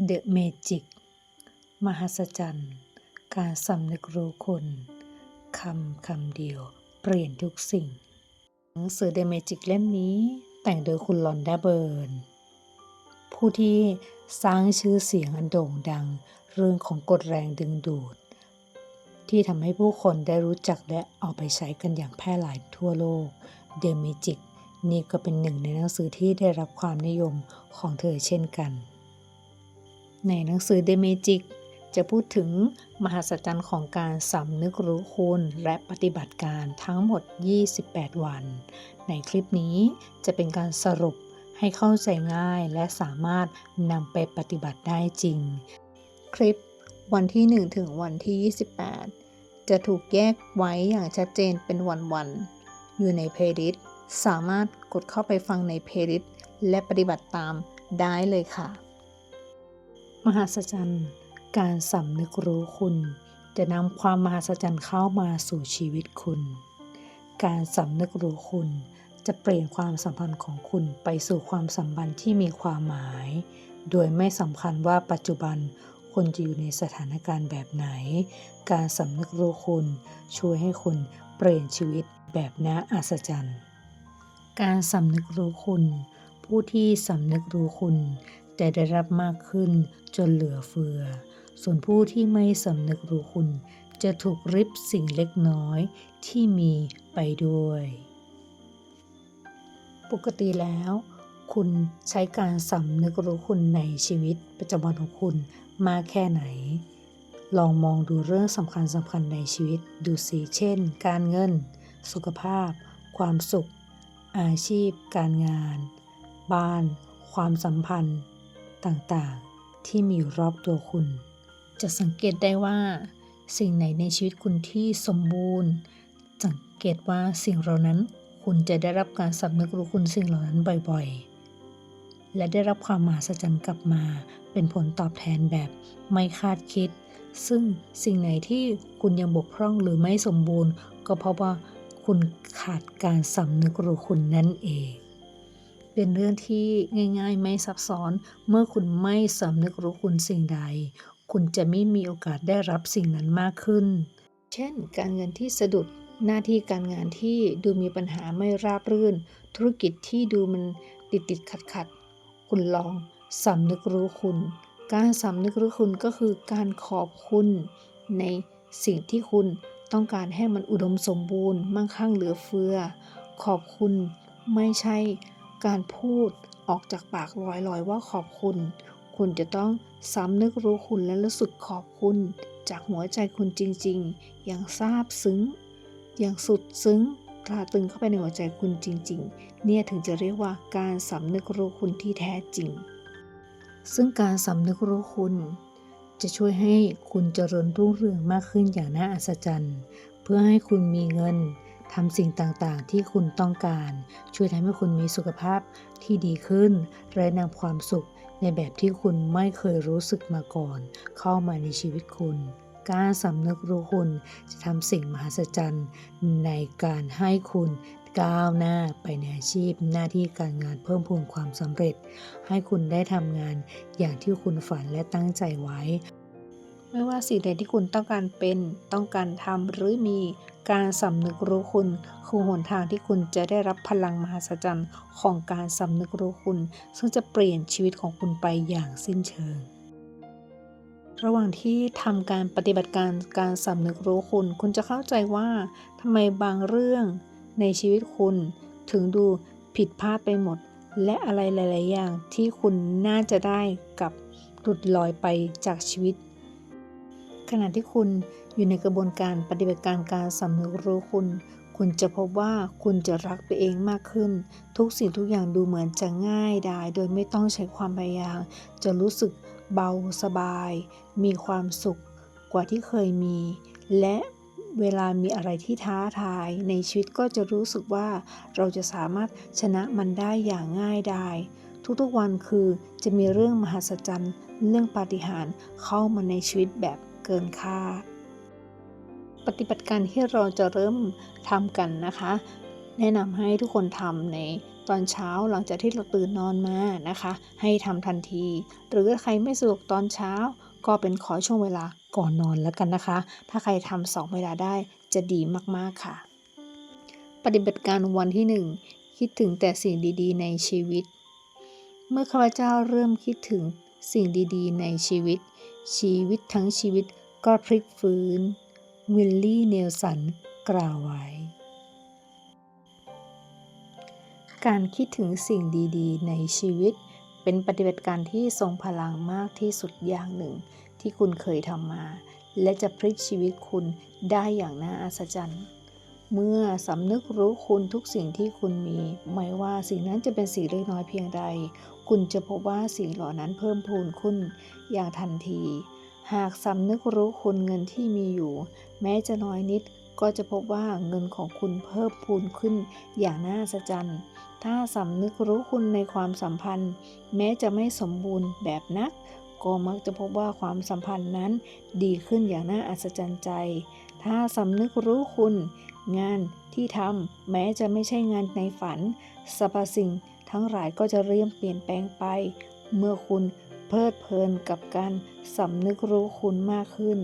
The Magic มหัศจรรย์ การสำนึกรู้คุณคำคำเดียว เปลี่ยนทุกสิ่ง หนังสือ The Magic เล่มนี้ แต่งโดยคุณลอนดาเบิร์น ผู้ที่สร้างชื่อเสียงอันโด่งดัง เรื่องของกฎแรงดึงดูด ที่ทำให้ผู้คนได้รู้จักและเอาไปใช้กันอย่างแพร่หลายทั่วโลก The Magic นี่ก็เป็นหนึ่งในหนังสือที่ได้รับความนิยมของเธอเช่นกัน ในหนังสือ The Magic จะพูดถึงมหัศจรรย์ของการสำนึกรู้คุณและปฏิบัติการทั้งหมด 28 วัน ในคลิปนี้จะเป็นการสรุปให้เข้าใจง่ายและสามารถนำไปปฏิบัติได้จริง คลิปวันที่ 1 ถึงวันที่ 28 จะถูกแยกไว้อย่างชัดเจนเป็นวันๆ อยู่ในเพลย์ลิสต์สามารถกดเข้าไปฟังในเพลย์ลิสต์และปฏิบัติตามได้เลยค่ะ มหัศจรรย์ การสำนึกรู้คุณ จะนำความมหัศจรรย์เข้ามาสู่ชีวิตคุณ การสำนึกรู้คุณจะเปลี่ยนความสัมพันธ์ของคุณไปสู่ความสัมพันธ์ที่มีความหมาย โดยไม่สำคัญว่าปัจจุบันคุณจะอยู่ในสถานการณ์แบบไหน การสำนึกรู้คุณช่วยให้คุณเปลี่ยนชีวิตแบบน่าอัศจรรย์ การสำนึกรู้คุณ ผู้ที่สำนึกรู้คุณ จะได้รับมากขึ้นจนเหลือเฟือ ส่วนผู้ที่ไม่สำนึกรู้คุณ จะถูกริบสิ่งเล็กน้อยที่มีไปด้วย ปกติแล้ว คุณใช้การสำนึกรู้คุณในชีวิตประจำวันของคุณมากแค่ไหน ลองมองดูเรื่องสำคัญสำคัญในชีวิตดูสิเช่น การเงิน สุขภาพ ความสุข อาชีพ การงาน บ้านความสัมพันธ์ ต่างๆ ที่มีอยู่รอบตัวคุณ จะสังเกตได้ว่า สิ่งไหนในชีวิตคุณที่สมบูรณ์ สังเกตว่าสิ่งเหล่านั้นคุณจะได้รับการสำนึกรู้คุณสิ่งเหล่านั้นบ่อยๆ และได้รับความมหัศจรรย์กลับมา เป็นผลตอบแทนแบบไม่คาดคิด ซึ่งสิ่งไหนที่คุณยังบกพร่องหรือไม่สมบูรณ์ ก็เพราะว่าคุณขาดการสำนึกรู้คุณนั่นเอง เป็นเรื่องที่ง่ายๆ ไม่ซับซ้อน เมื่อคุณไม่สำนึกรู้คุณสิ่งใด คุณจะไม่มีโอกาสได้รับสิ่งนั้นมากขึ้น เช่น การเงินที่สะดุด หน้าที่การงานที่ดูมีปัญหาไม่ราบรื่น ธุรกิจที่ดูมันติดติดขัดขัดคุณลองสำนึกรู้คุณ การสำนึกรู้คุณก็คือการขอบคุณ ในสิ่งที่คุณต้องการให้มันอุดมสมบูรณ์ มั่งคั่งเหลือเฟือ ขอบคุณไม่ใช่ การพูดออกจากปากลอยๆว่าขอบคุณ คุณจะต้องสำนึกรู้คุณและรู้สึกขอบคุณ จากหัวใจคุณจริงๆ อย่างซาบซึ้ง อย่างสุดซึ้งตราตึงเข้าไปในหัวใจคุณจริง ๆ เนี่ยถึงจะเรียกว่าการสำนึกรู้คุณที่แท้จริง ซึ่งการสำนึกรู้คุณ จะช่วยให้คุณเจริญรุ่งเรืองมากขึ้นอย่างน่าอัศจรรย์ เพื่อให้คุณมีเงิน ทำสิ่งต่างๆ ที่คุณต้องการ ช่วยทำให้คุณมีสุขภาพที่ดีขึ้น และนำความสุขในแบบที่คุณไม่เคยรู้สึกมาก่อน เข้ามาในชีวิตคุณการสำนึกรู้คุณจะทำสิ่งมหัศจรรย์ในการให้คุณก้าวหน้าไปในอาชีพหน้าที่การงานเพิ่มพูนความสำเร็จ ให้คุณได้ทำงานอย่างที่คุณฝันและตั้งใจไว้ ไม่ว่าสิ่งใดที่คุณต้องการเป็น ต้องการทำหรือมี การสำนึกรู้คุณ คือหนทางที่คุณจะได้รับพลังมหัศจรรย์ของการสำนึกรู้คุณ ซึ่งจะเปลี่ยนชีวิตของคุณไปอย่างสิ้นเชิง ระหว่างที่ทำการปฏิบัติการการสำนึกรู้คุณ คุณจะเข้าใจว่าทำไมบางเรื่องในชีวิตคุณ ถึงดูผิดพลาดไปหมด และอะไรหลาย ๆ อย่างที่คุณน่าจะได้กับหลุดลอยไปจากชีวิต ขณะที่คุณอยู่ในกระบวนการปฏิบัติการการสำนึกรู้คุณ คุณจะพบว่าคุณจะรักตัวเองมากขึ้น ทุกสิ่งทุกอย่างดูเหมือนจะง่ายดายโดยไม่ต้องใช้ความพยายาม จะรู้สึกเบาสบาย มีความสุขกว่าที่เคยมี และเวลามีอะไรที่ท้าทาย ในชีวิตก็จะรู้สึกว่าเราจะสามารถชนะมันได้อย่างง่ายดายทุกๆวันคือจะมีเรื่องมหัศจรรย์ เรื่องปาฏิหาริย์เข้ามาในชีวิตแบบ เกินคาด ปฏิบัติการที่เราจะเริ่มทำกันนะคะ แนะนำให้ทุกคนทำในตอนเช้าหลังจากที่เราตื่นนอนมานะคะ ให้ทำทันที หรือใครไม่สะดวกตอนเช้าก็เป็นขอช่วงเวลาก่อนนอนแล้วกันนะคะ ถ้าใครทำสองเวลาได้จะดีมากๆค่ะ ปฏิบัติการวันที่หนึ่งคิดถึงแต่สิ่งดีๆ ในชีวิต เมื่อข้าพเจ้าเริ่มคิดถึงสิ่งดีๆ ในชีวิต ชีวิตทั้งชีวิตก็พลิกฟื้น วิลลี่เนลสันกล่าวไว้ การคิดถึงสิ่งดีๆ ในชีวิต เป็นปฏิบัติการที่ทรงพลังมากที่สุดอย่างหนึ่ง ที่คุณเคยทำมา และจะพลิกชีวิตคุณได้อย่างน่าอัศจรรย์เมื่อสำนึกรู้คุณทุกสิ่งที่คุณมี ไม่ว่าสิ่งนั้นจะเป็นสิ่งเล็กน้อยเพียงใด คุณจะพบว่าสิ่งเหล่านั้นเพิ่มพูนขึ้นอย่างทันที หากสำนึกรู้คุณเงินที่มีอยู่ แม้จะน้อยนิดก็จะพบว่าเงินของคุณเพิ่มพูนขึ้นอย่างน่าอัศจรรย์ถ้าสำนึกรู้คุณในความสัมพันธ์ แม้จะไม่สมบูรณ์แบบนัก ก็มักจะพบว่าความสัมพันธ์นั้นดีขึ้นอย่างน่าอัศจรรย์ใจ ถ้าสำนึกรู้คุณ งานที่ทำแม้จะไม่ใช่งานในฝันสรรพสิ่ง ทั้งหลายก็จะเริ่มเปลี่ยนแปลงไป เมื่อคุณเพลิดเพลินกับการสำนึกรู้คุณมากขึ้น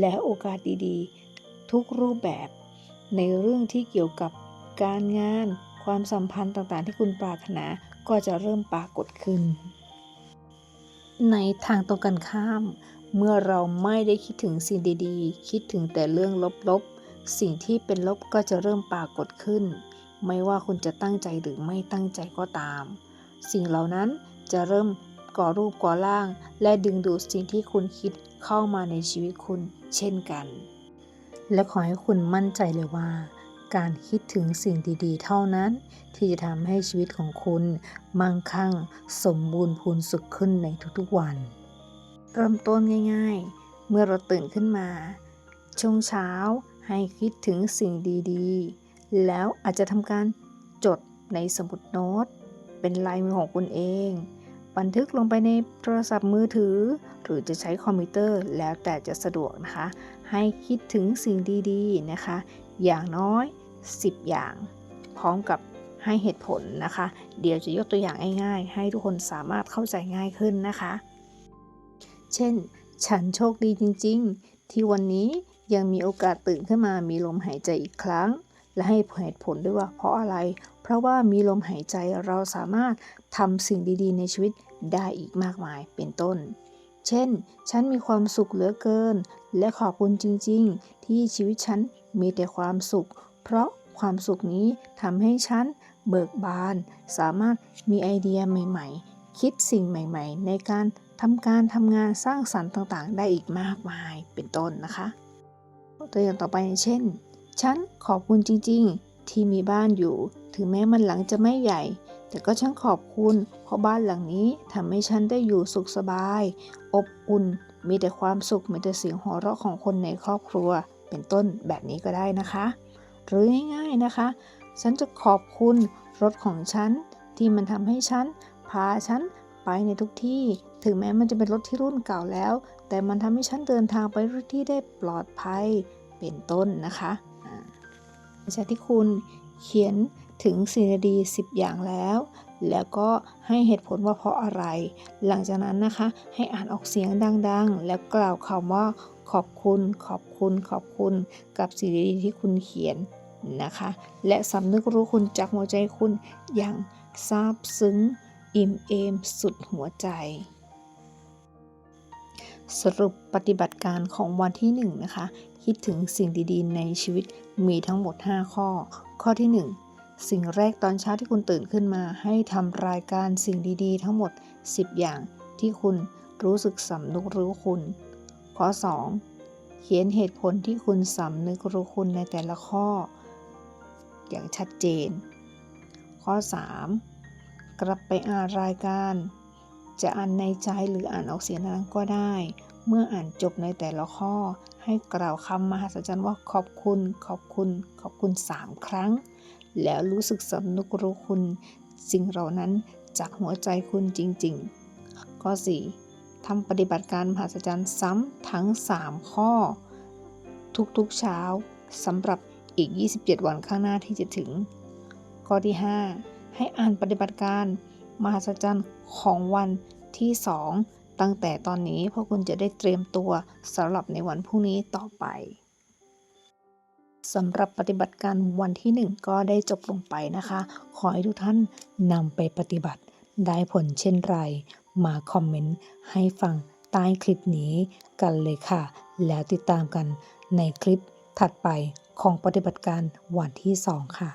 และโอกาสดีๆ ทุกรูปแบบ ในเรื่องที่เกี่ยวกับการงาน ความสัมพันธ์ต่างๆ ที่คุณปรารถนาก็จะเริ่มปรากฏขึ้น ในทางตรงกันข้าม เมื่อเราไม่ได้คิดถึงสิ่งดีๆ คิดถึงแต่เรื่องลบๆ สิ่งที่เป็นลบก็จะเริ่มปรากฏขึ้น ไม่ว่าคุณจะตั้งใจหรือไม่ตั้งใจก็ตาม สิ่งเหล่านั้นจะเริ่มก่อรูปก่อร่าง และดึงดูดสิ่งที่คุณคิดเข้ามาในชีวิตคุณเช่นกัน และขอให้คุณมั่นใจเลยว่า การคิดถึงสิ่งดีๆ เท่านั้น ที่จะทำให้ชีวิตของคุณมั่งคั่ง สมบูรณ์พูนสุขขึ้นในทุกๆวัน เริ่มต้นง่ายๆ เมื่อเราตื่นขึ้นมา ช่วงเช้าให้คิดถึงสิ่งดีๆ แล้วอาจจะทำการจดในสมุดโน้ต เป็นลายมือของคุณเอง บันทึกลงไปในโทรศัพท์มือถือ หรือจะใช้คอมพิวเตอร์แล้วแต่จะสะดวกนะคะ ให้คิดถึงสิ่งดีๆนะคะ อย่างน้อย 10 อย่าง พร้อมกับให้เหตุผลนะคะ เดี๋ยวจะยกตัวอย่างง่ายๆ ให้ทุกคนสามารถเข้าใจง่ายขึ้นนะคะ เช่น ฉันโชคดีจริงๆ ที่วันนี้ยังมีโอกาสตื่นขึ้นมามีลมหายใจอีกครั้ง และให้เหตุผลด้วยว่าเพราะอะไร เพราะว่ามีลมหายใจเราสามารถทำสิ่งดีๆ ในชีวิตได้อีกมากมายเป็นต้น เช่น ฉันมีความสุขเหลือเกิน และขอบคุณจริง ๆ ที่ชีวิตฉันมีแต่ความสุข เพราะความสุขนี้ทำให้ฉันเบิกบาน สามารถมีไอเดียใหม่ ๆ คิดสิ่งใหม่ ๆ ในการทำการทำงานสร้างสรรค์ต่างๆ ได้อีกมากมายเป็นต้นนะคะ ตัวอย่างต่อไปเช่น ฉันขอบคุณจริงๆ ที่มีบ้านอยู่ ถึงแม้มันหลังจะไม่ใหญ่ แต่ก็ฉันขอบคุณ เพราะบ้านหลังนี้ทำให้ฉันได้อยู่สุขสบาย อบอุ่น มีแต่ความสุขมีแต่เสียงหัวเราะของคนในครอบครัว เป็นต้นแบบนี้ก็ได้นะคะ หรือง่ายๆนะคะ ฉันจะขอบคุณรถของฉัน ที่มันทำให้ฉัน พาฉันไปในทุกที่ ถึงแม้มันจะเป็นรถที่รุ่นเก่าแล้ว แต่มันทำให้ฉันเดินทางไปที่ได้ปลอดภัย เป็นต้นนะคะ ลังจากที่คุณเขียนถึงสิ่งดี 10 อย่างแล้ว แล้วก็ให้เหตุผลว่าเพราะอะไร หลังจากนั้นนะคะให้อ่านออกเสียงดังๆ แล้วกล่าวคำว่าขอบคุณ ขอบคุณ ขอบคุณกับสิ่งดีๆที่คุณเขียนนะคะ และสำนึกรู้คุณจากหัวใจคุณอย่างซาบซึ้ง อิ่มเอม สุดหัวใจ สรุปปฏิบัติการของวันที่1นะคะ คิดถึงสิ่งดีๆ ในชีวิตมีทั้งหมด 5 ข้อ ข้อที่ 1 สิ่งแรกตอนเช้าที่คุณตื่นขึ้นมา ให้ทำรายการสิ่งดีๆ ทั้งหมด 10 อย่างที่คุณรู้สึกสำนึกรู้คุณ ข้อ 2 เขียนเหตุผลที่คุณสำนึกรู้คุณในแต่ละข้อ อย่างชัดเจน ข้อ 3 กลับไปอ่านรายการ จะอ่านในใจหรืออ่านออกเสียงนั้นก็ได้ เมื่ออ่านจบในแต่ละข้อ ให้กล่าวคำมหัศจรรย์ว่าขอบคุณ ขอบคุณ ขอบคุณ3ครั้ง แล้วรู้สึกสำนึกรู้คุณ สิ่งเหล่านั้นจากหัวใจคุณจริง ๆ ข้อ 4 ทำปฏิบัติการมหัศจรรย์ซ้ำทั้ง 3 ข้อ ทุกๆเช้าสำหรับอีก 27 วันข้างหน้าที่จะถึง ข้อที่ 5 ให้อ่านปฏิบัติการมหัศจรรย์ของวันที่ 2 ตั้งแต่ตอนนี้เพราะคุณจะได้เตรียมตัวสำหรับในวันพรุ่งนี้ต่อไปสำหรับปฏิบัติการวันที่ 1 ก็ได้จบลงไปนะคะ ขอให้ทุกท่านนำไปปฏิบัติได้ผลเช่นไร มาคอมเมนต์ให้ฟังใต้คลิปนี้กันเลยค่ะ แล้วติดตามกันในคลิปถัดไปของปฏิบัติการวันที่ 2 ค่ะ